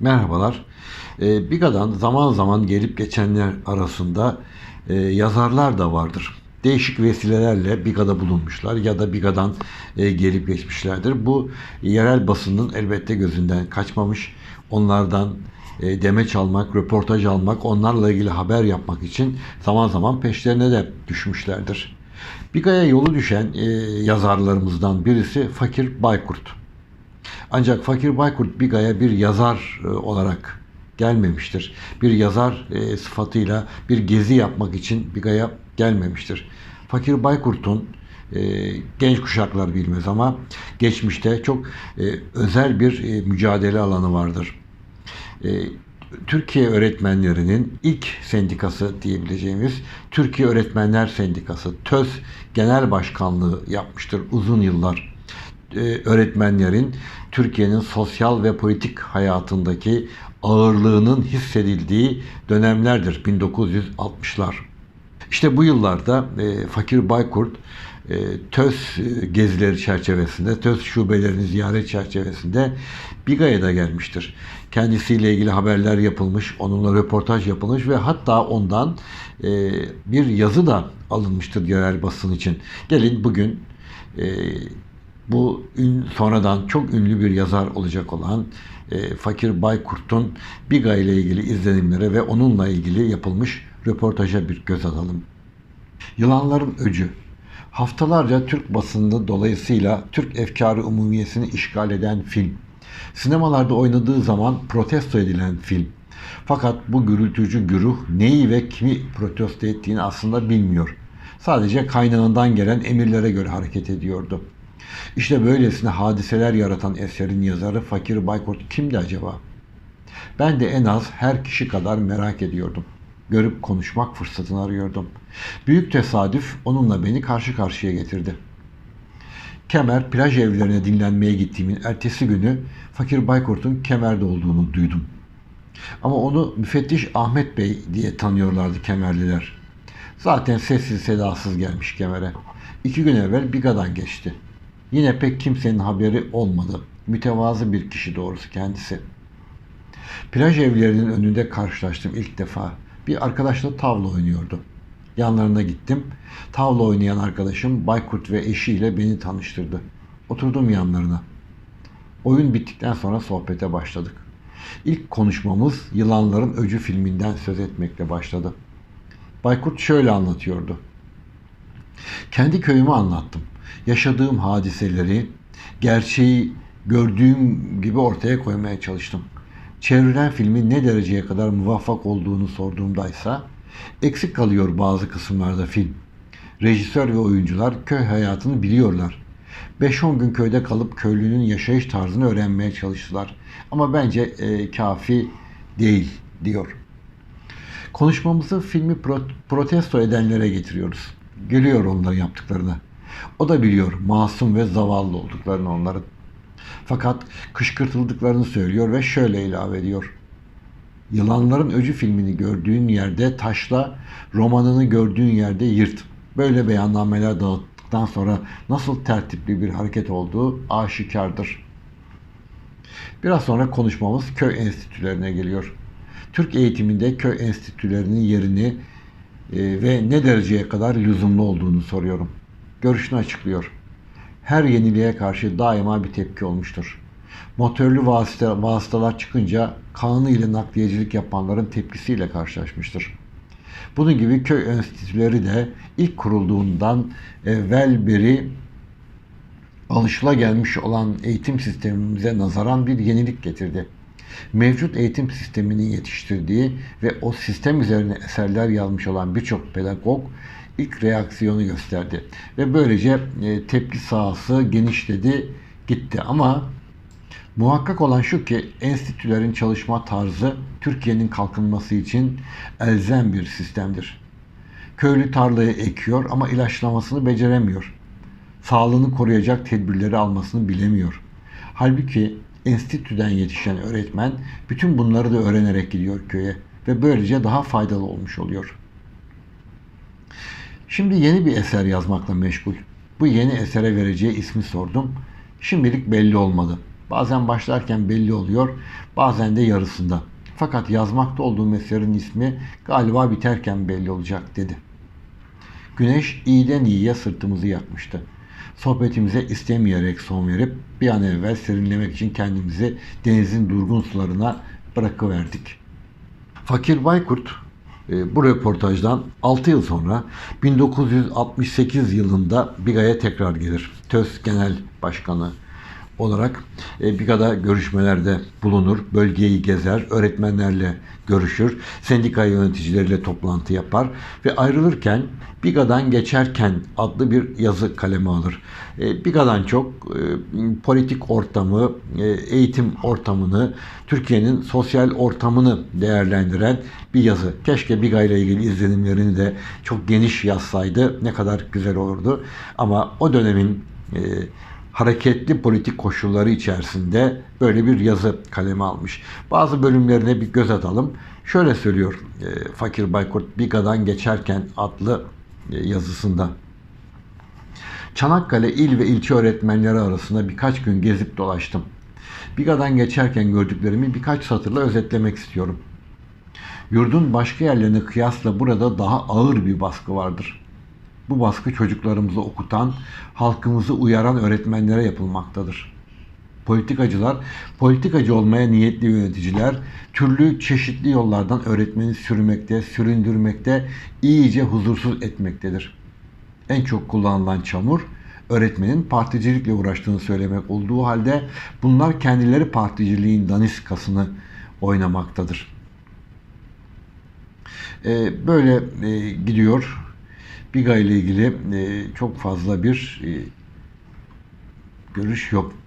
Merhabalar. Ee, Biga'dan zaman zaman gelip geçenler arasında e, yazarlar da vardır. Değişik vesilelerle Biga'da bulunmuşlar ya da Biga'dan e, gelip geçmişlerdir. Bu yerel basının elbette gözünden kaçmamış. Onlardan e, demeç almak, röportaj almak, onlarla ilgili haber yapmak için zaman zaman peşlerine de düşmüşlerdir. Biga'ya yolu düşen e, yazarlarımızdan birisi Fakir Baykurt. Ancak Fakir Baykurt Biga'ya bir yazar e, olarak gelmemiştir. Bir yazar e, sıfatıyla bir gezi yapmak için Biga'ya gelmemiştir. Fakir Baykurt'un e, genç kuşaklar bilmez ama geçmişte çok özel bir mücadele alanı vardır. Türkiye Öğretmenlerinin ilk sendikası diyebileceğimiz Türkiye Öğretmenler Sendikası TÖS Genel Başkanlığı yapmıştır uzun yıllar. E, öğretmenlerin Türkiye'nin sosyal ve politik hayatındaki ağırlığının hissedildiği dönemlerdir 1960'lar. İşte bu yıllarda e, Fakir Baykurt e, TÖS e, gezileri çerçevesinde, TÖS şubelerini ziyaret çerçevesinde Biga'ya da gelmiştir. Kendisiyle ilgili haberler yapılmış, onunla röportaj yapılmış ve hatta ondan e, bir yazı da alınmıştır yerel basın için. Gelin bugün e, bu sonradan çok ünlü bir yazar olacak olan e, Fakir Baykurt'un Biga ile ilgili izlenimlere ve onunla ilgili yapılmış röportaja bir göz atalım. Yılanların Öcü Haftalarca Türk basını dolayısıyla Türk efkarı umumiyesini işgal eden film. Sinemalarda oynadığı zaman protesto edilen film. Fakat bu gürültücü güruh neyi ve kimi protesto ettiğini aslında bilmiyor. Sadece kaynağından gelen emirlere göre hareket ediyordu. İşte böylesine hadiseler yaratan eserin yazarı Fakir Baykurt kimdi acaba? Ben de en az her kişi kadar merak ediyordum. Görüp konuşmak fırsatını arıyordum. Büyük tesadüf onunla beni karşı karşıya getirdi. Kemer plaj evlerine dinlenmeye gittiğimin ertesi günü Fakir Baykurt'un Kemer'de olduğunu duydum. Ama onu müfettiş Ahmet Bey diye tanıyorlardı Kemerliler. Zaten sessiz sedasız gelmiş Kemer'e. İki gün evvel Biga'dan geçti. Yine pek kimsenin haberi olmadı. Mütevazı bir kişi doğrusu kendisi. Plaj evlerinin önünde karşılaştım ilk defa. Bir arkadaşla tavla oynuyordu. Yanlarına gittim. Tavla oynayan arkadaşım Baykurt ve eşiyle beni tanıştırdı. Oturdum yanlarına. Oyun bittikten sonra sohbete başladık. İlk konuşmamız Yılanların Öcü filminden söz etmekle başladı. Baykurt şöyle anlatıyordu. Kendi köyümü anlattım. Yaşadığım hadiseleri, gerçeği gördüğüm gibi ortaya koymaya çalıştım. Çevrilen filmin ne dereceye kadar muvaffak olduğunu sorduğumdaysa eksik kalıyor bazı kısımlarda film. Rejisör ve oyuncular köy hayatını biliyorlar. 5-10 gün köyde kalıp köylünün yaşayış tarzını öğrenmeye çalıştılar. Ama bence e, kafi değil diyor. Konuşmamızı filmi protesto edenlere getiriyoruz. Gülüyor onların yaptıklarına. O da biliyor masum ve zavallı olduklarını onların. Fakat kışkırtıldıklarını söylüyor ve şöyle ilave ediyor. Yılanların Öcü filmini gördüğün yerde taşla, romanını gördüğün yerde yırt. Böyle beyannameler dağıttıktan sonra nasıl tertipli bir hareket olduğu aşikardır. Biraz sonra konuşmamız köy enstitülerine geliyor. Türk eğitiminde köy enstitülerinin yerini e, ve ne dereceye kadar lüzumlu olduğunu soruyorum. Görüşünü açıklıyor her yeniliğe karşı daima bir tepki olmuştur. Motorlu vasıta, vasıtalar çıkınca kanı ile nakliyecilik yapanların tepkisiyle karşılaşmıştır. Bunun gibi köy enstitüleri de ilk kurulduğundan evvel beri alışıla gelmiş olan eğitim sistemimize nazaran bir yenilik getirdi. Mevcut eğitim sisteminin yetiştirdiği ve o sistem üzerine eserler yazmış olan birçok pedagog ilk reaksiyonu gösterdi. Ve böylece e, tepki sahası genişledi, gitti. Ama muhakkak olan şu ki enstitülerin çalışma tarzı Türkiye'nin kalkınması için elzem bir sistemdir. Köylü tarlayı ekiyor ama ilaçlamasını beceremiyor. Sağlığını koruyacak tedbirleri almasını bilemiyor. Halbuki enstitüden yetişen öğretmen bütün bunları da öğrenerek gidiyor köye ve böylece daha faydalı olmuş oluyor.'' Şimdi yeni bir eser yazmakla meşgul. Bu yeni esere vereceği ismi sordum. Şimdilik belli olmadı. Bazen başlarken belli oluyor, bazen de yarısında. Fakat yazmakta olduğum eserin ismi galiba biterken belli olacak dedi. Güneş iyiden iyiye sırtımızı yakmıştı. Sohbetimize istemeyerek son verip bir an evvel serinlemek için kendimizi denizin durgun sularına bırakıverdik. Fakir Baykurt bu röportajdan 6 yıl sonra 1968 yılında Biga'ya tekrar gelir. TÖS Genel Başkanı olarak e, Biga'da görüşmelerde bulunur, bölgeyi gezer, öğretmenlerle görüşür, sendika yöneticileriyle toplantı yapar ve ayrılırken Biga'dan geçerken adlı bir yazı kaleme alır. E, Biga'dan çok e, politik ortamı, eğitim ortamını, Türkiye'nin sosyal ortamını değerlendiren bir yazı. Keşke Biga ile ilgili izlenimlerini de çok geniş yazsaydı ne kadar güzel olurdu. Ama o dönemin hareketli politik koşulları içerisinde böyle bir yazı kaleme almış. Bazı bölümlerine bir göz atalım. Şöyle söylüyor e, Fakir Baykurt Biga'dan geçerken adlı e, yazısında. Çanakkale il ve ilçe öğretmenleri arasında birkaç gün gezip dolaştım. Biga'dan geçerken gördüklerimi birkaç satırla özetlemek istiyorum. Yurdun başka yerlerine kıyasla burada daha ağır bir baskı vardır. Bu baskı çocuklarımızı okutan, halkımızı uyaran öğretmenlere yapılmaktadır. Politikacılar, politikacı olmaya niyetli yöneticiler türlü çeşitli yollardan öğretmeni sürmekte, süründürmekte, iyice huzursuz etmektedir. En çok kullanılan çamur, öğretmenin particilikle uğraştığını söylemek olduğu halde bunlar kendileri particiliğin daniskasını oynamaktadır. Ee, böyle e, gidiyor. Biga ile ilgili e, çok fazla bir e, görüş yok.